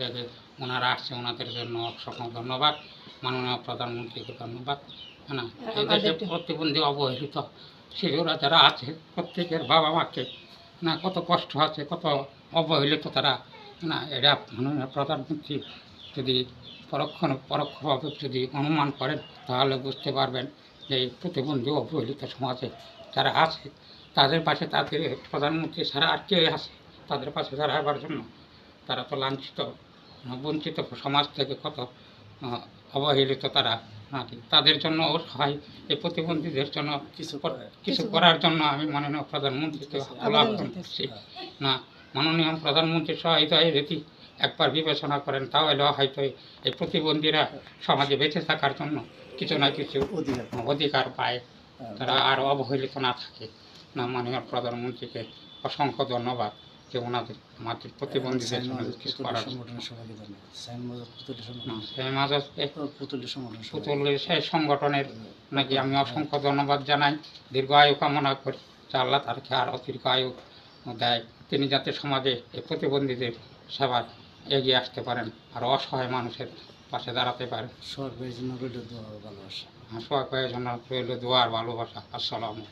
থেকে ওনারা আসছে ওনাদের জন্য অসংখ্য ধন্যবাদ। মাননীয় প্রধানমন্ত্রীকে ধন্যবাদ হ্যাঁ এই দেশে প্রতিবন্ধী অবহেলিত শিশুরা যারা আছে প্রত্যেকের বাবা মাকে না কত কষ্ট আছে কত অবহেলিত তারা না? এরা মাননীয় প্রধানমন্ত্রী যদি পরোক্ষ পরোক্ষভাবে যদি অনুমান করেন তাহলে বুঝতে পারবেন যে এই প্রতিবন্ধী অবহেলিত সমাজে যারা আছে তাদের পাশে তাদের প্রধানমন্ত্রী ছাড়া আর কে আছে? তাদের পাশে দাঁড়াবার জন্য তারা তো লাঞ্ছিত। বঞ্চিত সমাজ থেকে কত অবহেলিত তারা নাকি তাদের জন্য সহায় এই প্রতিবন্ধীদের জন্য কিছু কিছু করার জন্য আমি মাননীয় প্রধানমন্ত্রীকে আহ্বান করছি। না মাননীয় প্রধানমন্ত্রীর সহায়তায় যদি একবার বিবেচনা করেন তাহলে হয়তো এই- এই প্রতিবন্ধীরা সমাজে বেঁচে থাকার জন্য কিছু না কিছু অধিকার অধিকার পায়। তারা আর অবহেলিত না থাকে। না মাননীয় প্রধানমন্ত্রীকে অসংখ্য ধন্যবাদ। যে ওনাদের আমাদের প্রতিবন্ধীদের জন্য কিছু করার সংগঠনের সবাইকে ধন্যবাদ। সাইন মজার পুতুলের সংগঠন। সেই মাঝে পুতুলের সংগঠন পুতুলের সেই সংগঠনের নাকি আমি অসংখ্য ধন্যবাদ জানাই। দীর্ঘ আয়ু কামনা করি। যে আল্লাহ তারকে আরও দীর্ঘ আয়ু দেয়। তিনি যাতে সমাজে এই প্রতিবন্ধীদের সেবায় এগিয়ে আসতে পারেন আর অসহায় মানুষের পাশে দাঁড়াতে পারেন। সরকারের জন্য রইল দোয়া ও ভালোবাসা। হাসপাতালের জন্য রইল দোয়ার ভালোবাসা। আসসালামু